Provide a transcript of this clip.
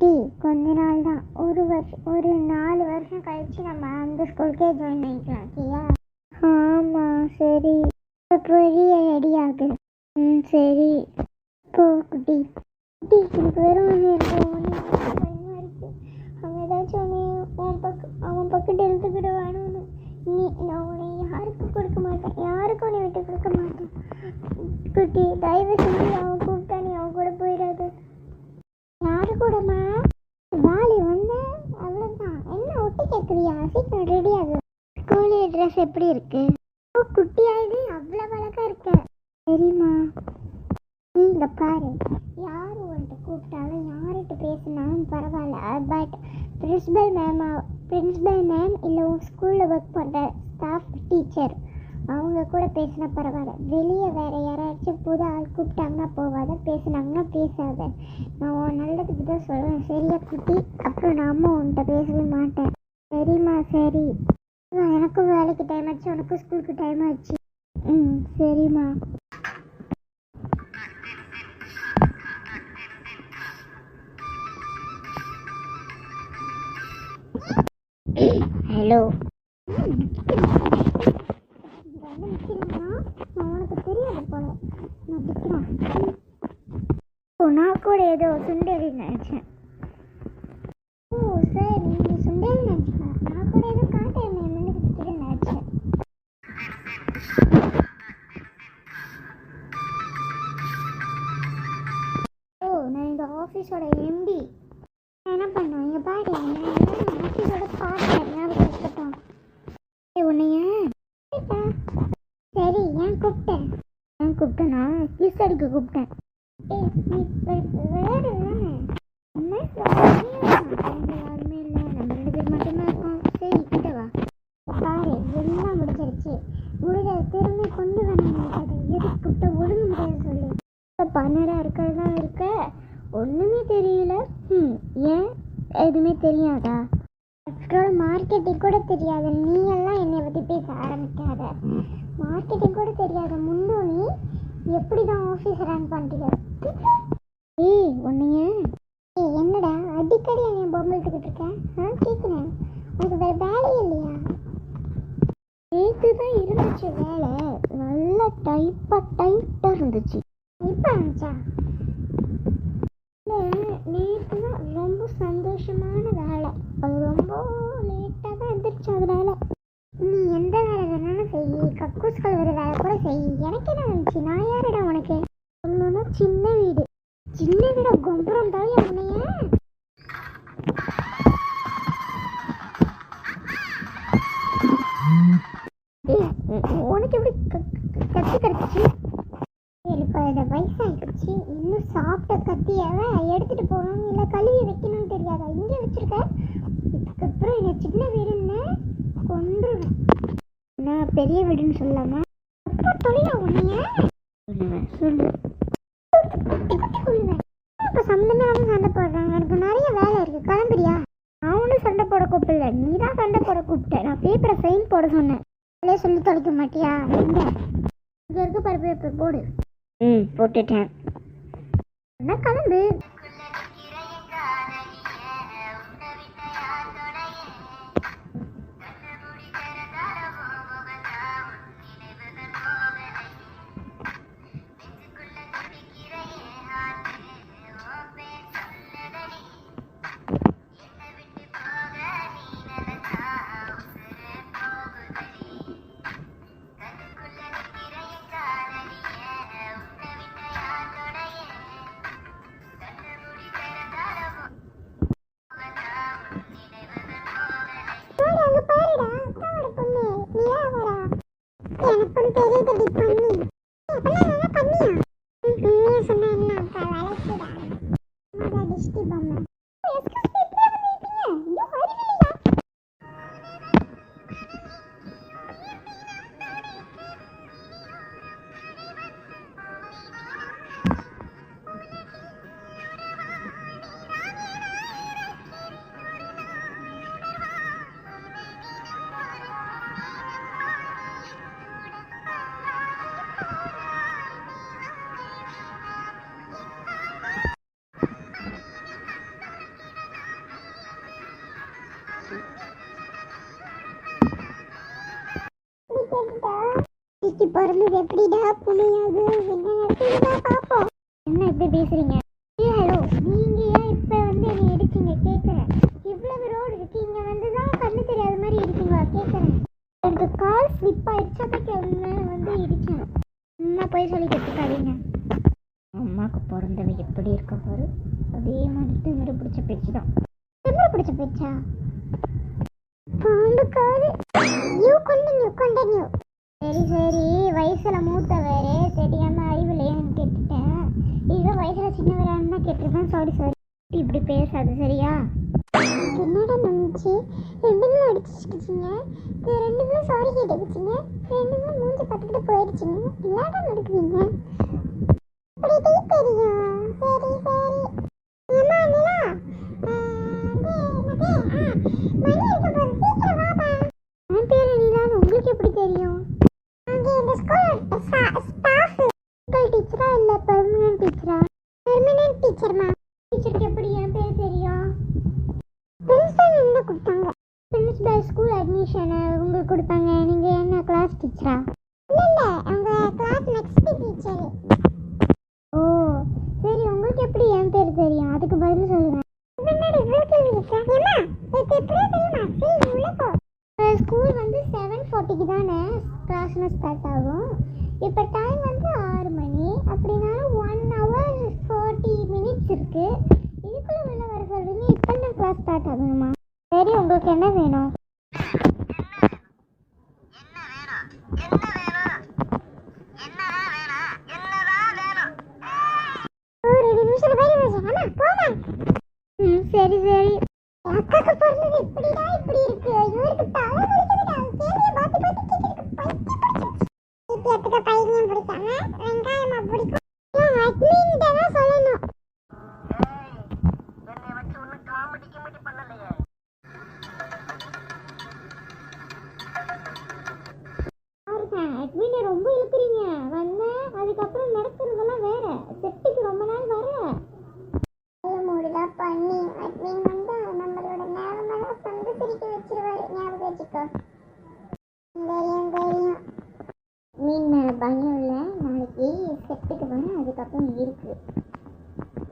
பாட்டி கொஞ்ச நாள் தான். ஒரு வருஷம் ஒரு நாலு வருஷம் கழிச்சு நம்ம அந்த ஸ்கூலுக்கே ஜாயின் பண்ணிக்கலாம் சரியா? ஆமாம் சரி. பெரிய ரெடி ஆகுது ம் சரி. போ குட்டி. குட்டி எனக்கு வெறும் ஒன்று இருக்கு ஒன்று பயமாக இருக்கு அவன் ஏதாச்சும் ஒன்று உன் பக்க அவன் பக்கத்து எழுத்துக்கிட்ட வேணும்னு நீ நான் உன்னை யாருக்கு கொடுக்க மாட்டேன் யாருக்கும் உன்னை விட்டு கொடுக்க மாட்டேன் குட்டி தயவு செஞ்சு அவன் கூப்பிட்டா நீ அவன் கூட போயிடாது யாரு கூடமா வாலி வந்து அவ்வளோதான் என்ன ஒட்டி ரெடி ஸ்கூல் ட்ரெஸ் எப்படி இருக்கு? ஓ குட்டியாயிடு அவ்வளோ அழகா இருக்க. சரிம்மா. இங்க பாரு. யார் உன்கிட்ட கூப்பிட்டாலும் யார்கிட்ட பேசினாலும் பரவாயில்ல. But principal ma'am principal ma'am இல்லை உன் ஸ்கூலில் ஒர்க் பண்ணுற ஸ்டாஃப் டீச்சர் அவங்க கூட பேசினா பரவாயில்ல. வெளியே வேற யாராச்சும் புது ஆள் கூப்பிட்டாங்கன்னா போகாத பேசுனாங்கன்னா பேசாத. நான் உன் நல்லதுக்கு தான் சொல்லுவேன் சரியா குட்டி? அப்புறம் நான் அம்மா உன்கிட்ட பேசவே மாட்டேன். சரிம்மா சரி. எனக்கும் வேலைக்கு டைம் ஆச்சு. உனக்கும் ஸ்கூலுக்கு டைம் ஆச்சு. ம் சரிம்மா. ஹலோ உனக்கு தெரியாது போல நான் நான் கூட ஏதோ சுண்டேரி நினைச்சேன். என்ன பண்ணோம்? இங்கே பாரு நான் ஆஃபீஸோட பார்த்தேன் ஞாபகம் இருக்கட்டும் உன்னைய சரி ஏன் கூப்பிட்டேன்? ஏன் கூப்பிட்டேனா? கிஸ் அடிக்க கூப்பிட்டேன். ஏய் நீ வி- யாருமே இல்லை. நம்ம ரெண்டு பேர் மட்டும்தான் இருக்கோம். சரி கிட்ட வா. பாரு எல்லாம் முடிஞ்சிருச்சு. முடிஞ்ச திரும்பி கொண்டு வேணாம் அது எதுக்கு கூப்பிட்ட ஒழுங்கு முடியாது சொல்லு. பன்னராக இருக்கிறதா இருக்க? ஒன்றுமே தெரியல. எதுவுமே தெரியாதா? பெட்ரோல் மார்க்கெட்டிங் கூட தெரியாத நீ எல்லாம் என்னை பத்தி பேச ஆரம்பிக்காத. மார்க்கெட்டிங் கூட தெரியாத முன்னு நீ எப்படி தான் ஆஃபீஸ் ரன் பண்றீங்க? ஏய் உன்னைய? ஏய் என்னடா? அடிக்கடி என்னை பொம்மல்ட்டுக்கிட்டு இருக்கேன் ஆ கேட்குறேன் உனக்கு வேற வேலையே இல்லையா? நேற்று தான் இருந்துச்சு வேலை. நல்லா டைப்பாக டைட்டாக இருந்துச்சு. இப்போ இருந்துச்சா நேற்று தான் ரொம்ப சந்தோஷமான வேலை. அது ரொம்ப லேட்டாக தான் எந்திரிச்சு அதனால. நீ எந்த வேலை வேணாலும் செய். கக்கூஸ் கழுவுற வேலை கூட செய். எனக்கு என்ன வந்துச்சு? நான் யாருடா உனக்கு? ஒன்றுன்னா சின்ன வீடு. சின்ன வீட? கொம்புறம் தான் உன்னைய? உனக்கு எப்படி க- கத்தி கிடச்சி இப்போ இதை வயசாகிடுச்சு இன்னும் சாப்பிட்ட கத்தியாவை எடுத்துட்டு போகணும் இல்லை கழுவி வைக்கணும் தெரியாதா இங்கே வச்சிருக்க இதுக்கப்புறம் என்னை? சின்ன வீடுன்னு கொன்றுவேன். நான் பெரிய வீடுன்னு சொல்லாமா அப்புறம் தொழிலா உன்னைய? சொல்லுவேன் சொல்லு. சொல்லுவேன் இப்போ சம்மந்தமே சண்டை போடுறாங்க. எனக்கு நிறைய வேலை இருக்கு. கிளம்புறியா? ஒன்றும் சண்டை போட கூப்பிடல. நீ தான் சண்டை போட கூப்பிட்ட. நான் பேப்பரை சைன் போட சொன்னேன். வேலையை சொல்லி தொலைக்க மாட்டியா? எங்க இங்க இருக்க பாரு பேப்பர் போடு. ம் போட்டுட்டேன். என்ன கிளம்பு. ஒண்ணு பண்ணி. பண்ணியா? சொன்னா என்ன, அக்கா வளர்க்குடா. அம்மாடா, திஷ்டி பொம்மை. பிறந்தது எப்படிடா புனியாது? என்ன நடக்குதுடா பாப்போம். என்ன இப்படி பேசுறீங்க? ஏ ஹலோ நீங்க ஏன் இப்ப வந்து என்னை எடுத்தீங்க கேக்குறேன். இவ்வளவு ரோடு இருக்கு இங்க வந்து தான் கண்ணு தெரியாத மாதிரி இருக்கீங்களா கேக்குறேன். எனக்கு கால் ஸ்லிப் ஆயிடுச்சு அதுக்கு வந்து இடிச்சேன். அம்மா போய் சொல்லி கற்றுக்காதீங்க அம்மாவுக்கு பிறந்தவ எப்படி இருக்க பாரு அதே மாதிரி திமிர பிடிச்ச பேச்சு தான். திமிர பிடிச்ச பேச்சா? பாம்புக்காது யூ கண்டினியூ கண்டினியூ சரி சரி. வயசில் மூத்தவர் வேறு தெரியாம அறிவுலையான்னு கேட்டுட்டேன். இதோ வயசில் சின்னவரான்னு கேட்டிருப்பேன். சாரி சாரி இப்படி பேசாது சரியா? என்னடா நினச்சி ரெண்டுங்களும் அடிச்சுக்கிச்சிங்க ரெண்டுங்களும் சாரி கேட்டுக்கிச்சிங்க ரெண்டுங்களும் மூஞ்சி பார்த்துக்கிட்டு போயிடுச்சுங்க. என்னடா நடக்குவீங்க அப்படி தெரியும். சரி சரி ஏம்மா நிலா என் பேரு நிலான்னு உங்களுக்கு எப்படி தெரியும் அங்கே இந்த ஸ்கூல் ஸ்டாஃப் ஸ்கூல் டீச்சரா இல்ல பெர்மனன்ட் டீச்சரா பெர்மனன்ட் டீச்சர்மா டீச்சருக்கு எப்படி என் பேர் தெரியும்? பிரின்சிபல் என்ன கொடுத்தாங்க? பிரின்சிபல் ஸ்கூல் அட்மிஷன் உங்களுக்கு கொடுப்பாங்க நீங்க என்ன கிளாஸ் டீச்சரா இல்ல இல்ல அவங்க கிளாஸ் நெக்ஸ்ட் டீச்சர் ஓ சரி உங்களுக்கு எப்படி என் பேர் தெரியும்? அதுக்கு பதில் சொல்லுங்க. முன்னாடி இவ்வளோ கேள்வி கேட்குறேன் இது எப்படி தெரியுமா? சரி உள்ள போ. ஸ்கூல் வந்து செவன் ஃபார்ட்டிக்கு தானே? கிளாஸ்னு ஸ்டார்ட் ஆகும். இப்போ டைம் வந்து ஆறு மணி. அப்படின்னா ஒன் ஹவர் ஃபார்ட்டி மினிட்ஸ் இருக்குது இதுக்குள்ளே உள்ள வர சொல்கிறீங்க இப்போ தான் கிளாஸ் ஸ்டார்ட் ஆகணுமா சரி உங்களுக்கு என்ன வேணும் ஒரு ரெண்டு நிமிஷம் போய் அம்மா போமா ம் சரி சரி அக்காக்கு பிறந்தது இப்படிடா இப்படி இருக்கு இவருக்கு தலை வலிக்குதுடா சேமியை பார்த்து பார்த்து கேட்கறதுக்கு பைத்தியத்துக்கு பைத்தியம் பிடிக்காம வெங்காயமா பிடிக்கும்